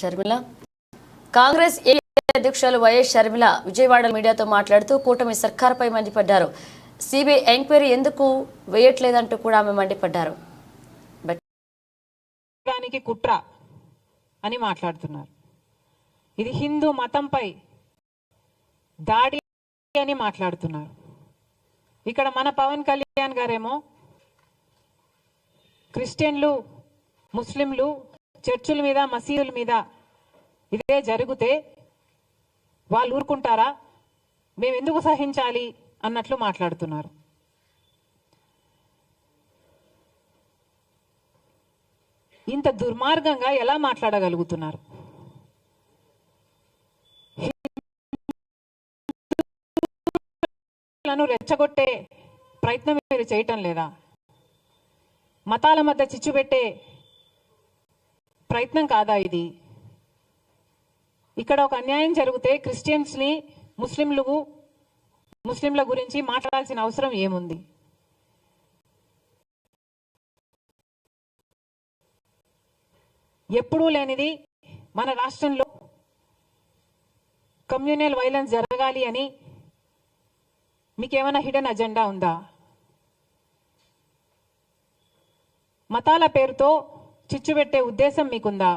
షర్మిల. కాంగ్రెస్ ఏ అధ్యక్షులు వైఎస్ షర్మిల విజయవాడ మీడియాతో మాట్లాడుతూ కూటమి సర్కార్పై మండిపడ్డారు. సిబిఐ ఎంక్వైరీ ఎందుకు వేయట్లేదంటూ కూడా ఆమె మండిపడ్డారు. బట్ దానికి కుట్ర అని మాట్లాడుతున్నారు. ఇది హిందూ మతంపై దాడి అని మాట్లాడుతున్నారు. ఇక్కడ మన పవన్ కళ్యాణ్ గారేమో క్రిస్టియన్లు ముస్లింలు చర్చుల మీద మసీదుల మీద ఇదే జరిగితే వాళ్ళు ఊరుకుంటారా? మేము ఎందుకు సహించాలి? అన్నట్లు మాట్లాడుతున్నారు. ఇంత దుర్మార్గంగా ఎలా మాట్లాడగలుగుతున్నారు? రెచ్చగొట్టే ప్రయత్నం మీరు చేయటం లేదా? మతాల మధ్య చిచ్చు పెట్టే ప్రయత్నం కాదా ఇది? ఇక్కడ ఒక అన్యాయం జరిగితే క్రిస్టియన్స్ని ముస్లింలు ముస్లింల గురించి మాట్లాడాల్సిన అవసరం ఏముంది? ఎప్పుడూ లేనిది మన రాష్ట్రంలో కమ్యూనల్ వైలెన్స్ జరగాలి అని మీకేమైనా హిడెన్ అజెండా ఉందా? మతాల పేరుతో చిచ్చు పెట్టే ఉద్దేశం మీకుందా?